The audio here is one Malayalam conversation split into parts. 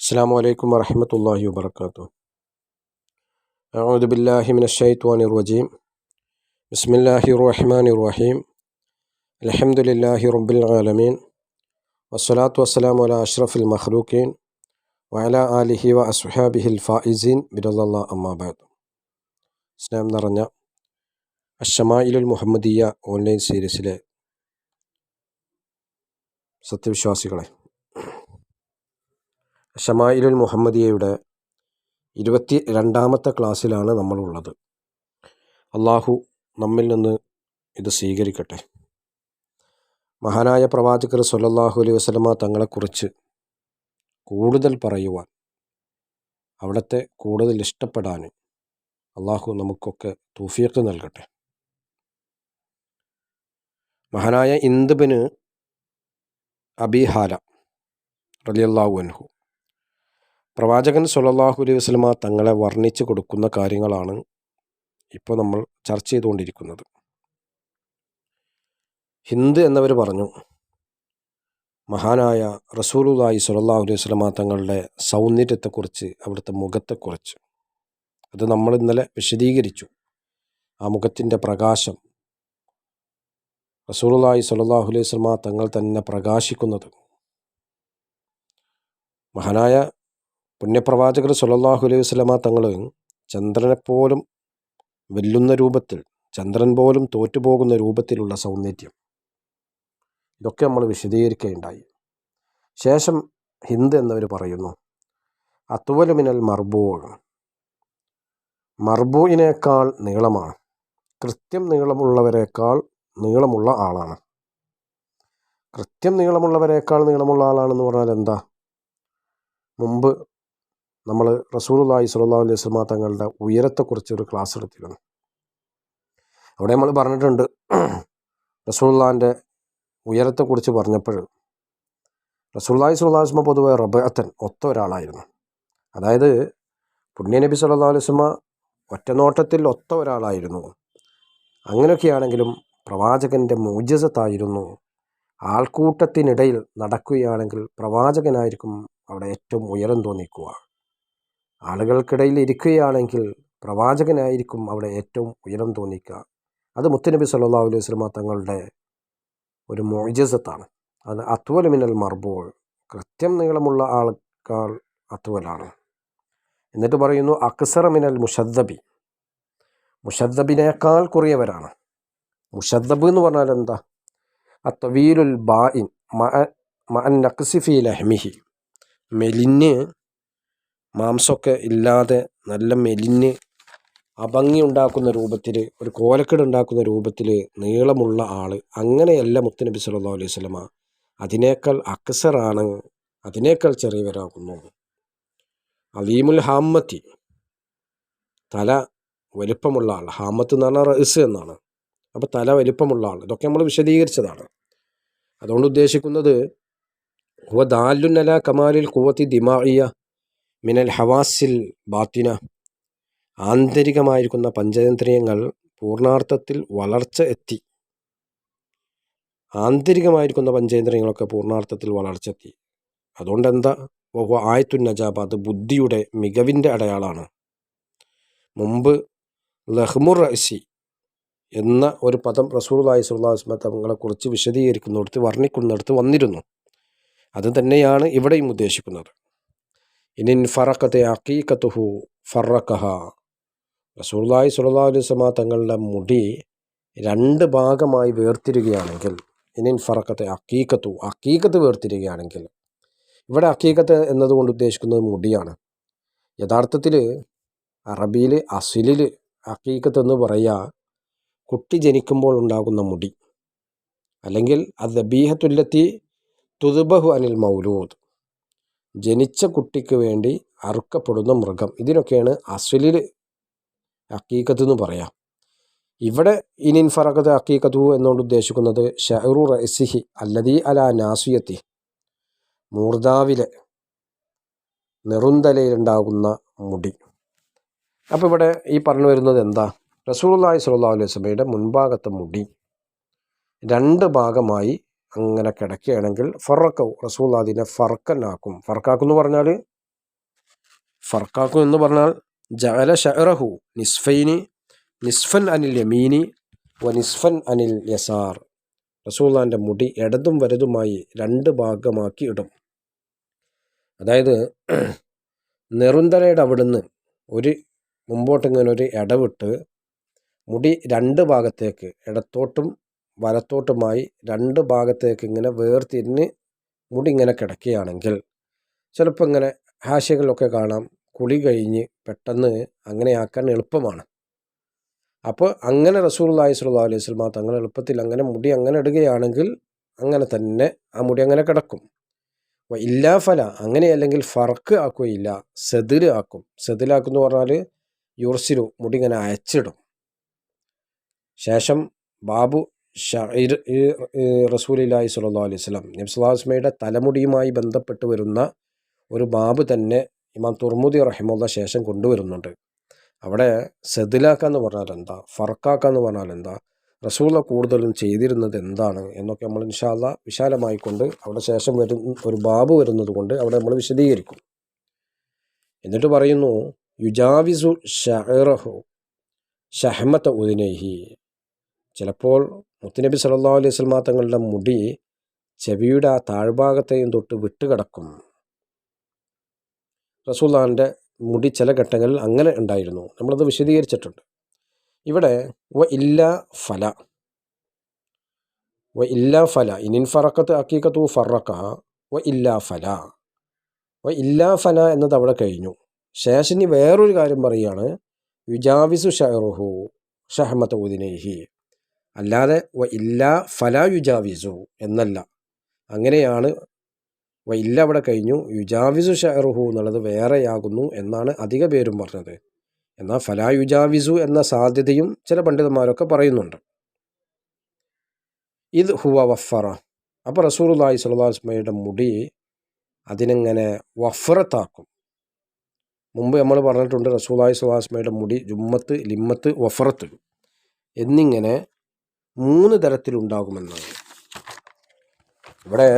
السلام عليكم ورحمة الله وبركاته أعوذ بالله من الشيطان الرجيم بسم الله الرحمن الرحيم الحمد لله رب العالمين والصلاة والسلام على أشرف المخلوقين وعلى آله وأصحابه الفائزين برضا الله أما بعد സ്നേഹം നിറഞ്ഞ അഷമായിലുൽ മുഹമ്മദിയ ഓൺലൈൻ സീരീസിലെ സത്യവിശ്വാസികളെ ഷമായിലുൽ മുഹമ്മദിയയുടെ ഇരുപത്തി രണ്ടാമത്തെ ക്ലാസ്സിലാണ് നമ്മളുള്ളത്. അള്ളാഹു നമ്മിൽ നിന്ന് ഇത് സ്വീകരിക്കട്ടെ. മഹാനായ പ്രവാചകർ സൊല്ലാഹു അലൈഹി വസ്ലമ തങ്ങളെക്കുറിച്ച് കൂടുതൽ പറയുവാൻ അവിടുത്തെ കൂടുതൽ ഇഷ്ടപ്പെടാൻ അള്ളാഹു നമുക്കൊക്കെ തൂഫിയത്ത് നൽകട്ടെ. മഹാനായ ഇന്ദുബിന് അബിഹാല റലിയല്ലാഹു അൻഹു പ്രവാചകൻ സല്ലല്ലാഹു അലൈഹി വസല്ലമ തങ്ങളെ വർണിച്ചു കൊടുക്കുന്ന കാര്യങ്ങളാണ് ഇപ്പോൾ നമ്മൾ ചർച്ച ചെയ്തുകൊണ്ടിരിക്കുന്നത്. ഹിന്ദ് എന്നവർ പറഞ്ഞു മഹാനായ റസൂലുല്ലാഹി സ്വല്ലല്ലാഹു അലൈഹി വസല്ലമ തങ്ങളുടെ സൗന്ദര്യത്തെക്കുറിച്ച് അവിടുത്തെ മുഖത്തെക്കുറിച്ച്. അത് നമ്മൾ ഇന്നലെ വിശദീകരിച്ചു. ആ മുഖത്തിന്റെ പ്രകാശം റസൂലുള്ളാഹി സ്വല്ലല്ലാഹു അലൈഹി വസല്ലമ തങ്ങൾ തന്നെ പ്രകാശിക്കുന്നത്. മഹാനായ പുണ്യപ്രവാചകർ സുലല്ലാഹു അലൈഹി വസ്ലമ തങ്ങൾ ചന്ദ്രനെപ്പോലും വെല്ലുന്ന രൂപത്തിൽ ചന്ദ്രൻ പോലും തോറ്റുപോകുന്ന രൂപത്തിലുള്ള സൗന്ദര്യം. ഇതൊക്കെ നമ്മൾ വിശദീകരിക്കുകയുണ്ടായി ശേഷം ഹിന്ദ് എന്നവർ പറയുന്നു അത്തുവലുമിനൽ മർബൂ. മർബൂയിനേക്കാൾ നീളമാണ്. കൃത്യം നീളമുള്ളവരെക്കാൾ നീളമുള്ള ആളാണ്. കൃത്യം നീളമുള്ളവരെക്കാൾ നീളമുള്ള ആളാണെന്ന് പറഞ്ഞാൽ എന്താ മുമ്പ് നമ്മൾ റസൂലുള്ളാഹി സ്വല്ലല്ലാഹു അലൈഹി വസല്ലമ തങ്ങളുടെ ഉയരത്തെക്കുറിച്ച് ഒരു ക്ലാസ് എടുത്തിരുന്നു. അവിടെ നമ്മൾ പറഞ്ഞിട്ടുണ്ട് റസൂലുള്ളാഹിന്റെ ഉയരത്തെക്കുറിച്ച് പറഞ്ഞപ്പോൾ റസൂലുള്ളാഹി സ്വല്ലല്ലാഹു അലൈഹി വസല്ലമ പൊതുവെ റബഅത്തൻ ഒത്ത ഒരാളായിരുന്നു. അതായത് പുണ്യനബി സല്ലല്ലാഹു അലൈഹി വസല്ലമ ഒറ്റനോട്ടത്തിൽ ഒത്ത ഒരാളായിരുന്നു. അങ്ങനെയൊക്കെയാണെങ്കിലും പ്രവാചകന്റെ മൂജസത്തായിരുന്നു ആൾക്കൂട്ടത്തിനിടയിൽ നടക്കുകയാണെങ്കിൽ പ്രവാചകനായിരിക്കും അവിടെ ഏറ്റവും ഉയരം തോന്നിക്കുക. ആളുകൾക്കിടയിൽ ഇരിക്കുകയാണെങ്കിൽ പ്രവാചകനായിരിക്കും അവിടെ ഏറ്റവും ഉയരം തോന്നിക്കുക. അത് മുത്തുനബി സല്ലാ അലൈഹി സ്വലമ തങ്ങളുടെ ഒരു മോജസത്താണ് അത് അത്വല മിനൽ മർബോൾ കൃത്യം നീളമുള്ള ആൾക്കാൾ അത്വലാണ്. എന്നിട്ട് പറയുന്നു അക്സറ മിനൽ മുഷദ്ദബി മുഷദ്ദബിനേക്കാൾ കുറിയവരാണ്. മുഷദ്ദബ് എന്ന് പറഞ്ഞാൽ എന്താ? അത്തവീലുൽ ബായിൻ മഅൻ നക്സിഫി ലഹ്മിഹി. മെലിഞ്ഞ് മാംസമൊക്കെ ഇല്ലാതെ നല്ല മെലിഞ്ഞ് അഭംഗി ഉണ്ടാക്കുന്ന രൂപത്തിൽ ഒരു കോലക്കേട് ഉണ്ടാക്കുന്ന രൂപത്തിൽ നീളമുള്ള ആൾ അങ്ങനെയല്ല മുത്തനബി സല്ലല്ലാഹു അലൈഹി സ്വലമ അതിനേക്കാൾ അക്സറാണ് അതിനേക്കാൾ ചെറിയവരാകുന്നു. അലീമുൽ ഹാമത്തി തല വലിപ്പമുള്ള ആൾ. ഹാമത്ത് എന്ന് പറഞ്ഞാൽ റഇസ് എന്നാണ്. അപ്പോൾ തല വലിപ്പമുള്ള ആൾ. ഇതൊക്കെ നമ്മൾ വിശദീകരിച്ചതാണ്. അതുകൊണ്ട് ഉദ്ദേശിക്കുന്നത് ഹുവ ദാലുന്നല കമാലിൽ കുവത്തി ദിമാഇയ മിനൽ ഹവാസിൽ ബാത്തിന. ആന്തരികമായിരിക്കുന്ന പഞ്ചേന്ദ്രിയങ്ങൾ പൂർണാർത്ഥത്തിൽ വളർച്ച എത്തി. ആന്തരികമായിരിക്കുന്ന പഞ്ചേന്ദ്രിയങ്ങളൊക്കെ പൂർണാർത്ഥത്തിൽ വളർച്ച എത്തി. അതുകൊണ്ട് എന്താ വഹു ആയത്തു നജാബ് അത് ബുദ്ധിയുടെ മികവിന്റെ അടയാളമാണ് മുമ്പ് ലഹ്മുർ റസി എന്ന ഒരു പദം റസൂർലായി സുല്ലാസ്മ തങ്ങളെക്കുറിച്ച് വിശദീകരിക്കുന്നിടത്ത് വർണിക്കുന്നിടത്ത് വന്നിരുന്നു. അത് തന്നെയാണ് ഇവിടെയും ഉദ്ദേശിക്കുന്നത്. ഇനിൻ ഫറക്കത്തെ അക്കീക്കത്തുഹു ഫറക്കഹ റസൂർലായി സുല്ലാ അലുസമ തങ്ങളുടെ മുടി രണ്ട് ഭാഗമായി വേർതിരുകയാണെങ്കിൽ ഇനിൻ ഫറക്കത്തെ അക്കീക്കത്തു അക്കീക്കത്ത് വേർതിരുകയാണെങ്കിൽ ഇവിടെ അക്കീക്കത്ത് എന്നതുകൊണ്ട് ഉദ്ദേശിക്കുന്നത് മുടിയാണ്. യഥാർത്ഥത്തിൽ അറബിയിൽ അസിലിൽ അക്കീക്കത്ത് എന്ന് പറയുക കുട്ടി ജനിക്കുമ്പോൾ ഉണ്ടാകുന്ന മുടി. അല്ലെങ്കിൽ അത് ബീഹത്തുല്ലത്തി തുതുബഹു അനിൽ മൗലൂദ്. ജനിച്ച കുട്ടിക്ക് വേണ്ടി അറുക്കപ്പെടുന്ന മൃഗം. ഇതിനൊക്കെയാണ് അസ്വലിൽ അക്കീക്കത്ത് എന്ന് പറയാം. ഇവിടെ ഇനിൻ ഫറഖത്ത് അക്കീക്കത്തു എന്നുകൊണ്ട് ഉദ്ദേശിക്കുന്നത് ഷഹറു റസിഹി അല്ലതി അല നാസുയത്തി. മൂർദാവിലെ നെറുന്തലയിലുണ്ടാകുന്ന മുടി. അപ്പോൾ ഇവിടെ ഈ പറഞ്ഞു വരുന്നത് എന്താ? റസൂലുള്ളാഹി സ്വല്ലാ അലൈഹി സ്വലയുടെ മുൻഭാഗത്തെ മുടി. രണ്ട് ഭാഗമായി അങ്ങനെ കിടക്കുകയാണെങ്കിൽ ഫറക്കവ് റസൂൽ അതിനെ ഫർക്കനാക്കും ഫർക്കാക്കും എന്ന് പറഞ്ഞാൽ? ഫർക്കാക്കും എന്ന് പറഞ്ഞാൽ ജഅല ഷഅറഹു നിസ്ഫൈനി നിസ്ഫൻ അനിൽ യമീനി വ നിസ്ഫൻ അനിൽ യസാർ. റസൂള്ളാന്റെ മുടി ഇടതും വലതുമായി രണ്ട് ഭാഗമാക്കി ഇടും. അതായത് നെറുന്തലയുടെ അവിടുന്ന് ഒരു മുമ്പോട്ടിങ്ങനെ ഒരു ഇടവിട്ട് മുടി രണ്ട് ഭാഗത്തേക്ക് ഇടത്തോട്ടും വലത്തോട്ടുമായി രണ്ട് ഭാഗത്തേക്ക് ഇങ്ങനെ വേർതിരിഞ്ഞ് മുടി ഇങ്ങനെ കിടക്കുകയാണെങ്കിൽ ചിലപ്പോൾ ഇങ്ങനെ ഹാശികളിലൊക്കെ കാണാം കുളി കഴിഞ്ഞ് പെട്ടെന്ന് അങ്ങനെ ആക്കാൻ എളുപ്പമാണ്. അപ്പോൾ അങ്ങനെ റസൂർലായി സുല്ലാ അലൈഹി സ്വലമ തങ്ങൾ എളുപ്പത്തിൽ അങ്ങനെ മുടി അങ്ങനെ ഇടുകയാണെങ്കിൽ അങ്ങനെ തന്നെ ആ മുടി അങ്ങനെ കിടക്കും. ഇല്ലാ ഫല അങ്ങനെയല്ലെങ്കിൽ ഫർക്ക് ആക്കുകയില്ല സെതിൽ ആക്കും. സെതിലാക്കും എന്ന് പറഞ്ഞാൽ യുർസിരു മുടി ഇങ്ങനെ അയച്ചിടും. ശേഷം ബാബു ഷൈർ റസൂലില്ലാഹി സ്വല്ലാ അലൈഹി സ്വലം നബ്സുല്ലാസ്മയുടെ തലമുടിയുമായി ബന്ധപ്പെട്ട് വരുന്ന ഒരു ബാബ് തന്നെ ഇമാം തുർമുദി റഹിമുള്ള ശേഷം കൊണ്ടുവരുന്നുണ്ട്. അവിടെ സെദിലാക്ക എന്ന് പറഞ്ഞാൽ എന്താ ഫർക്കാക്ക എന്ന് പറഞ്ഞാൽ എന്താ റസൂല കൂടുതലും ചെയ്തിരുന്നത് എന്താണ് എന്നൊക്കെ നമ്മൾ ഇൻഷാല്ല വിശാലമായിക്കൊണ്ട് അവിടെ ശേഷം വരുന്ന ഒരു ബാബ് വരുന്നത് കൊണ്ട് അവിടെ നമ്മൾ വിശദീകരിക്കും. എന്നിട്ട് പറയുന്നു യുജാവിസു ഷഹമത്ത ഉദിനേഹി. ചിലപ്പോൾ മുത്തുനബി സല്ലാ അലൈഹി സ്വലാ തങ്ങളുടെ മുടി ചെവിയുടെ ആ താഴ്ഭാഗത്തെയും തൊട്ട് വിട്ടുകിടക്കും. റസൂല്ലാന്റെ മുടി ചില ഘട്ടങ്ങളിൽ അങ്ങനെ ഉണ്ടായിരുന്നു. നമ്മളത് വിശദീകരിച്ചിട്ടുണ്ട്. ഇവിടെ വ ഇല്ല ഫല. വ ഇല്ല ഫല. ഇനിൻ ഫറക്കത്ത് അക്കീക്കത്തു ഫറക്ക വ ഇല്ല ഫല. വ ഇല്ല ഫല എന്നത് അവിടെ കഴിഞ്ഞു. ശേഷം ഇനി വേറൊരു കാര്യം പറയുകയാണ്. യുജാവിസു ഷഹറുഹു ഷഹമത്ത് ഉദിനേഹി. അല്ലാതെ വ ഇല്ല ഫലാ യുജാവിസു എന്നല്ല. അങ്ങനെയാണ് വ ഇല്ല അവിടെ കഴിഞ്ഞു. യുജാവിസു ഷെഹറുഹു എന്നുള്ളത് വേറെയാകുന്നു എന്നാണ് അധിക പേരും പറഞ്ഞത്. എന്നാൽ ഫലാ യുജാവിസു എന്ന സാധ്യതയും ചില പണ്ഡിതന്മാരൊക്കെ പറയുന്നുണ്ട്. ഇത് ഹുവ വഫറ. അപ്പോൾ റസൂർലായി സുല്ലാസ്മയുടെ മുടി അതിനെങ്ങനെ വഫറത്താക്കും. മുമ്പ് നമ്മൾ പറഞ്ഞിട്ടുണ്ട് റസൂലായി സുലാസ്മയുടെ മുടി ജുമ്മത്ത് ലിമ്മത്ത് വഫറത്ത്. എന്നിങ്ങനെ മൂന്ന് തരത്തിലുണ്ടാകുമെന്നാണ്. ഇവിടെ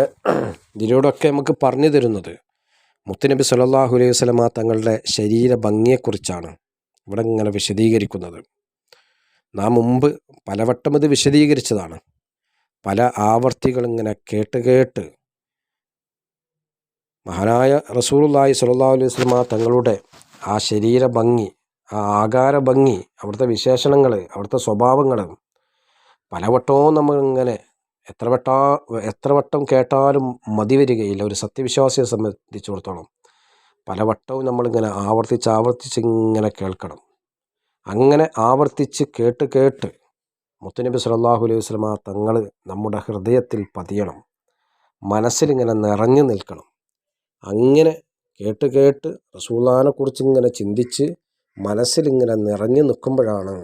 ഇതിലൂടെയൊക്കെ നമുക്ക് പറഞ്ഞു തരുന്നത് മുത്തുനബി സല്ലാഹു അലൈഹി വസ്ലമ തങ്ങളുടെ ശരീര ഭംഗിയെക്കുറിച്ചാണ്. ഇവിടെ ഇങ്ങനെ വിശദീകരിക്കുന്നത്. നാം മുമ്പ് പലവട്ടം ഇത് വിശദീകരിച്ചതാണ്. പല ആവർത്തികൾ ഇങ്ങനെ കേട്ട് കേട്ട് മഹാനായ റസൂലുല്ലാഹി സ്വല്ലാ അലൈഹി വസ്ലമ തങ്ങളുടെ ആ ശരീര ഭംഗി ആ ആകാര ഭംഗി അവിടുത്തെ വിശേഷണങ്ങൾ അവിടുത്തെ സ്വഭാവങ്ങൾ പലവട്ടവും നമ്മളിങ്ങനെ എത്ര വട്ടാ എത്ര വട്ടം കേട്ടാലും മതി വരികയില്ല. ഒരു സത്യവിശ്വാസിയെ സംബന്ധിച്ചിടത്തോളം പലവട്ടവും നമ്മളിങ്ങനെ ആവർത്തിച്ച് ആവർത്തിച്ച് ഇങ്ങനെ കേൾക്കണം. അങ്ങനെ ആവർത്തിച്ച് കേട്ട് കേട്ട് മുത്തുനബി സല്ലാഹു അലൈഹി വസ്ലമ തങ്ങൾ നമ്മുടെ ഹൃദയത്തിൽ പതിയണം. മനസ്സിലിങ്ങനെ നിറഞ്ഞു നിൽക്കണം. അങ്ങനെ കേട്ട് കേട്ട് റസൂലാനെക്കുറിച്ച് ഇങ്ങനെ ചിന്തിച്ച് മനസ്സിലിങ്ങനെ നിറഞ്ഞു നിൽക്കുമ്പോഴാണ്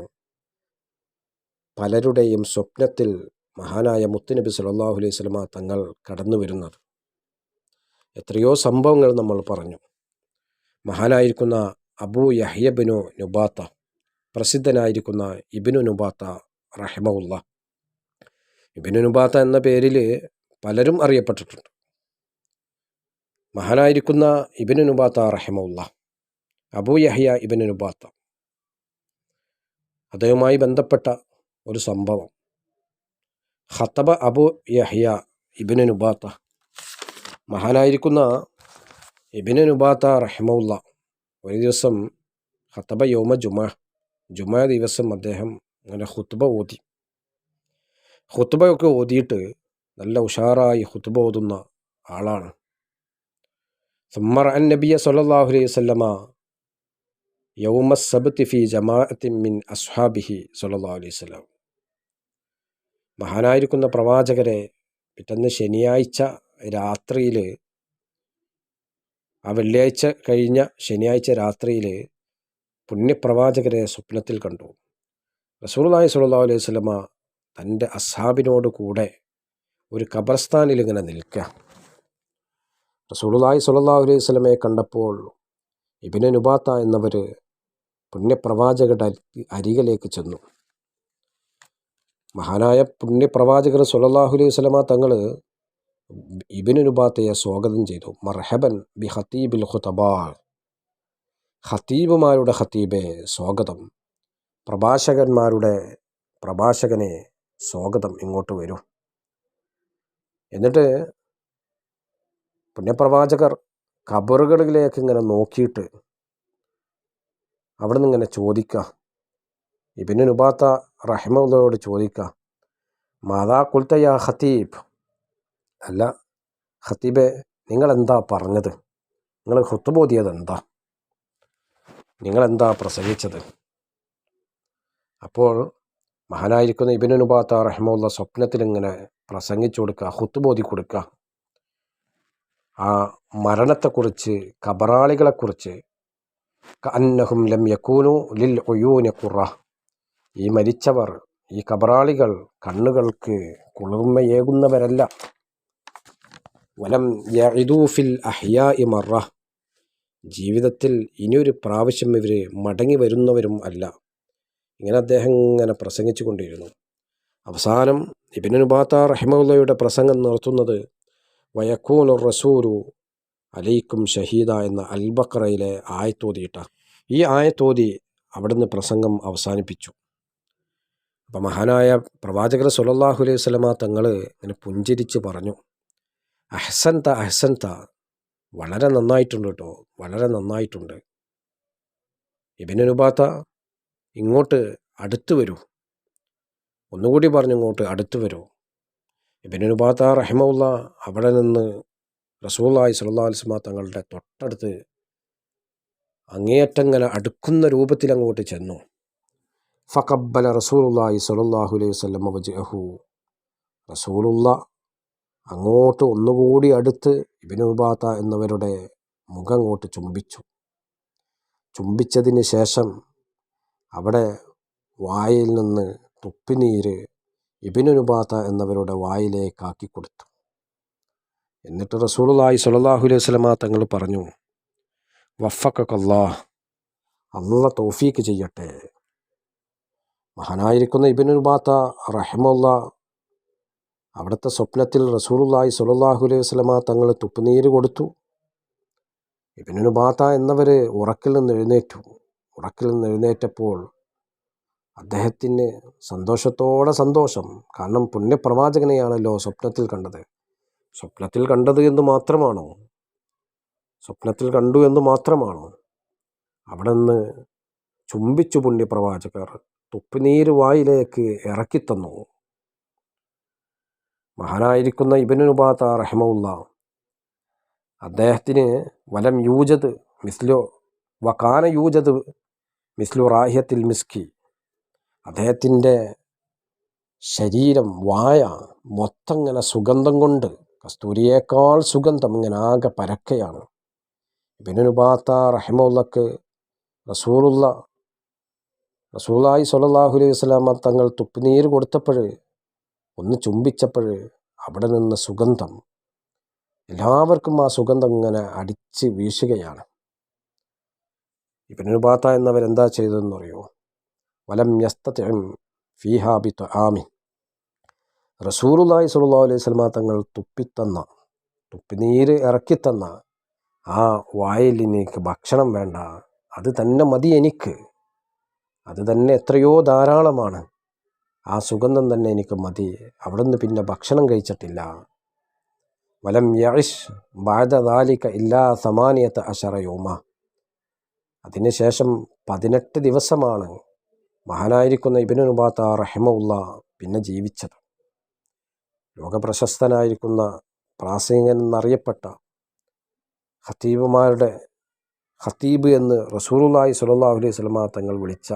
പലരുടെയും സ്വപ്നത്തിൽ മഹാനായ മുത്തുനബി സല്ലാഹു അലൈഹി സ്വലമ തങ്ങൾ കടന്നു വരുന്നത്. എത്രയോ സംഭവങ്ങൾ നമ്മൾ പറഞ്ഞു. മഹാനായിരിക്കുന്ന അബു യഹ്യബിനു നുബാത്ത പ്രസിദ്ധനായിരിക്കുന്ന ഇബിനു നുബാത്ത റഹ്മുള്ള ഇബിനു നുബാത്ത എന്ന പേരിൽ പലരും അറിയപ്പെട്ടിട്ടുണ്ട്. മഹാനായിരിക്കുന്ന ഇബിനു നുബാത്ത റഹ്മുള്ള അബു യഹ്യ ഇബിനു നുബാത്ത. അദ്ദേഹവുമായി ബന്ധപ്പെട്ട ഒരു സംഭവം. ഖത്തബ അബു യഹ്യ ഇബിനു നുബാത്ത. മഹാനായിരിക്കുന്ന ഇബിനു നുബാത്ത റഹ്മുല്ല ഒരു ദിവസം ഖത്തബ യോമ ജുമ ജുമ ദിവസം അദ്ദേഹം അങ്ങനെ ഹുത്തുബ ഓതി. ഹുത്തുബയൊക്കെ ഓതിയിട്ട് നല്ല ഉഷാറായി ഹുത്തുബ ഓതുന്ന ആളാണ്. സുമ്മർ അൻ നബിയ സല്ലാഹു അലൈഹി വല്ലമ യൗമ സബത്ത് ഫി ജമാഅത്തിൻ മിൻ അസ്ഹാബിഹി സല്ലാ അലൈഹി സ്വലാം മഹാനായിരിക്കുന്ന പ്രവാചകരെ പിറ്റന്ന് ശനിയാഴ്ച രാത്രിയിൽ ആ വെള്ളിയാഴ്ച കഴിഞ്ഞ ശനിയാഴ്ച രാത്രിയിൽ പുണ്യപ്രവാചകരെ സ്വപ്നത്തിൽ കണ്ടു. റസൂർലായി സുല്ലാ അലൈഹി സ്വലമ തന്റെ അസാബിനോട് കൂടെ ഒരു ഖബർസ്ഥാനിൽ ഇങ്ങനെ നിൽക്കുക റസൂലുള്ളാഹി സുല്ലാ അലൈഹി സ്വലമയെ കണ്ടപ്പോൾ ഇബിനുബാത്ത എന്നവർ പുണ്യപ്രവാചകരുടെ അരികിലേക്ക് ചെന്നു. മഹാനായ പുണ്യപ്രവാചകർ സുല്ലാഹു അലൈഹി സ്വലമ തങ്ങൾ ഇബിനുബാത്തയെ സ്വാഗതം ചെയ്തു. മർഹബൻ ബി ഹത്തീബിൽ ഖുതബാ. ഹത്തീബുമാരുടെ ഹത്തീബെ സ്വാഗതം. പ്രഭാഷകന്മാരുടെ പ്രഭാഷകനെ സ്വാഗതം ഇങ്ങോട്ട് വരൂ. എന്നിട്ട് പുണ്യപ്രവാചകർ കബറുകളിലേക്ക് ഇങ്ങനെ നോക്കിയിട്ട് അവിടെ നിന്ന് ഇങ്ങനെ ചോദിക്കുക ഇബിന് നുബാത്ത റഹ്മുള്ളയോട് ചോദിക്കുക മാതാ കുൽത്തയ ഖത്തീബ്? അല്ല നിങ്ങൾ എന്താ പറഞ്ഞത്? നിങ്ങൾ ഹുത്തുബോധിയത് എന്താ നിങ്ങളെന്താ പ്രസംഗിച്ചത്? അപ്പോൾ മഹാനായിരിക്കുന്ന ഇബിന് നുബാത്ത റഹ്മുള്ള സ്വപ്നത്തിൽ ഇങ്ങനെ പ്രസംഗിച്ചു കൊടുക്കുക ഹുത്തുബോധി കൊടുക്കുക ആ മരണത്തെക്കുറിച്ച് കബറാളികളെക്കുറിച്ച് അന്നഹും ലം യക്കൂനു ലിൽ ഒയൂനെ കുറ ഈ മരിച്ചവർ ഈ കബറാളികൾ കണ്ണുകൾക്ക് കുളിർമയേകുന്നവരല്ല. വലം യഇദൂഫിൽ അഹ്യാ മറ ജീവിതത്തിൽ ഇനിയൊരു പ്രാവശ്യം ഇവർ മടങ്ങി വരുന്നവരും അല്ല. ഇങ്ങനെ അദ്ദേഹം ഇങ്ങനെ പ്രസംഗിച്ചു കൊണ്ടിരുന്നു. അവസാനം ഇബിനുബാത്ത റഹിമുള്ളയുടെ പ്രസംഗം നിർത്തുന്നത് വയക്കൂനു റസൂരു അലൈക്കും ഷഹീദ എന്ന അൽബക്രയിലെ ആയത്തോതിയിട്ട ഈ ആയത്തോതി അവിടുന്ന് പ്രസംഗം അവസാനിപ്പിച്ചു. അപ്പം മഹാനായ പ്രവാചകർ സുലല്ലാഹു അലൈഹി സ്വലമ തങ്ങൾ ഇങ്ങനെ പുഞ്ചിരിച്ച് പറഞ്ഞു അഹ്സൻത അഹ്സൻത വളരെ നന്നായിട്ടുണ്ട് കേട്ടോ വളരെ നന്നായിട്ടുണ്ട്. ഇബിനുബാത്ത ഇങ്ങോട്ട് അടുത്ത് വരൂ. ഒന്നുകൂടി പറഞ്ഞു ഇങ്ങോട്ട് അടുത്ത് വരൂ. ഇബിനുബാത്ത റഹിമുള്ള അവിടെ നിന്ന് റസൂല്ലായി സല്ലാ അലിസ്മ തങ്ങളുടെ തൊട്ടടുത്ത് അങ്ങേയറ്റങ്ങനെ അടുക്കുന്ന രൂപത്തിൽ അങ്ങോട്ട് ചെന്നു. ഫക്കബല റസൂലുല്ലാഹി സലാഹു അലൈഹി വസ്ലം വജഹു റസൂലുള്ള അങ്ങോട്ട് ഒന്നുകൂടി അടുത്ത് ഇബിനുബാത്ത എന്നവരുടെ മുഖം അങ്ങോട്ട് ചുംബിച്ചു. ചുംബിച്ചതിന് ശേഷം അവിടെ വായിൽ നിന്ന് തുപ്പിനീര് ഇബിനുബാത്ത എന്നവരുടെ വായിലേക്ക് കൊടുത്തു. എന്നിട്ട് റസൂലുള്ളാഹി സ്വല്ലല്ലാഹു അലൈഹി വസല്ലമ തങ്ങൾ പറഞ്ഞു വഫക്കല്ലാ അള്ള തൗഫീക്ക് ചെയ്യട്ടെ. മഹാനായിരിക്കുന്ന ഇബിനുബാത്ത റഹമുല്ല അവിടുത്തെ സ്വപ്നത്തിൽ റസൂലുള്ളാഹി സുലല്ലാഹു അലൈഹി വസ്ലമ തങ്ങൾ തുപ്പുനീര് കൊടുത്തു. ഇബിനുബാത്ത എന്നവർ ഉറക്കിൽ നിന്ന് എഴുന്നേറ്റു. ഉറക്കിൽ നിന്ന് എഴുന്നേറ്റപ്പോൾ അദ്ദേഹത്തിന് സന്തോഷത്തോടെ സന്തോഷം. കാരണം പുണ്യപ്രവാചകനെയാണല്ലോ സ്വപ്നത്തിൽ കണ്ടത്. സ്വപ്നത്തിൽ കണ്ടത് എന്ന് മാത്രമാണോ? സ്വപ്നത്തിൽ കണ്ടു എന്ന് മാത്രമാണോ? അവിടെ നിന്ന് ചുംബിച്ചു പുണ്യപ്രവാചകർ തുപ്പുനീര് വായിലേക്ക് ഇറക്കിത്തന്നു. മഹാനായിരിക്കുന്ന ഇബനുബാത്ത റഹമുല്ല അദ്ദേഹത്തിന് വലം യൂജത് മിസ്ലോ വക്കാന യൂജത് മിസ്ലു റാഹ്യത്തിൽ മിസ്കി. അദ്ദേഹത്തിന്റെ ശരീരം വായ മൊത്തം ഇങ്ങനെ സുഗന്ധം കൊണ്ട് കസ്തൂരിയേക്കാൾ സുഗന്ധം ഇങ്ങനെ ആകെ പരക്കയാണ്. ബിനുബാത്ത റഹിമുള്ളക്ക് റസൂലുള്ള റസൂലായി സൊല്ലാഹു അലൈഹി വസ്ലാമ തങ്ങൾ തുപ്പിനീര് കൊടുത്തപ്പോൾ ഒന്ന് ചുംബിച്ചപ്പോൾ അവിടെ നിന്ന് സുഗന്ധം. എല്ലാവർക്കും ആ സുഗന്ധം ഇങ്ങനെ അടിച്ച് വീശുകയാണ്. ഇബിനുബാത്ത എന്നവരെന്താ ചെയ്തതെന്ന് അറിയോ വലം യസ്തം ഫിഹാബി ആമിൻ റസൂറുല്ലായി സുല്ലാ അലൈഹി സ്വലമ തങ്ങൾ തുപ്പിത്തന്ന തുപ്പിനീര് ഇറക്കിത്തന്ന ആ വായലിനേക്ക് ഭക്ഷണം വേണ്ട അത് തന്നെ മതി എനിക്ക്. അത് തന്നെ എത്രയോ ധാരാളമാണ്. ആ സുഗന്ധം തന്നെ എനിക്ക് മതി. അവിടുന്ന് പിന്നെ ഭക്ഷണം കഴിച്ചിട്ടില്ല. വലം യഷിഷ് ബാധദാലിക്ക ഇല്ലാ സമാനിയത്ത് അഷറയോമ അതിനുശേഷം പതിനെട്ട് ദിവസമാണ് മഹാനായിരിക്കുന്ന ഇബിനുബാത്ത റഹമുല്ല പിന്നെ ജീവിച്ചത്. ലോകപ്രശസ്തനായിരിക്കുന്ന പ്രാസംഗൻ എന്നറിയപ്പെട്ട ഖത്തീബുമാരുടെ ഖത്തീബ് എന്ന് റസൂറുല്ലാഹി സുലല്ലാ അലൈഹി സ്വലമ തങ്ങൾ വിളിച്ച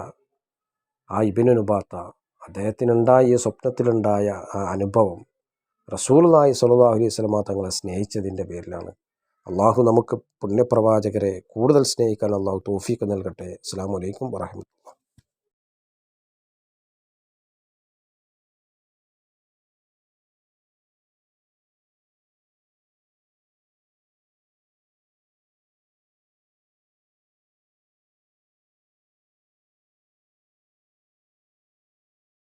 ആ ഇബിനുബാത്ത അദ്ദേഹത്തിനുണ്ടായ സ്വപ്നത്തിലുണ്ടായ ആ അനുഭവം റസൂലുള്ളാഹി സലാഹു അലൈഹി സ്വലമ തങ്ങളെ സ്നേഹിച്ചതിന്റെ പേരിലാണ്. അള്ളാഹു നമുക്ക് പുണ്യപ്രവാചകരെ കൂടുതൽ സ്നേഹിക്കാൻ അള്ളാഹു തോഫീക്ക് നൽകട്ടെ. അസ്സാം വലൈക്കും വാഹമത്ത്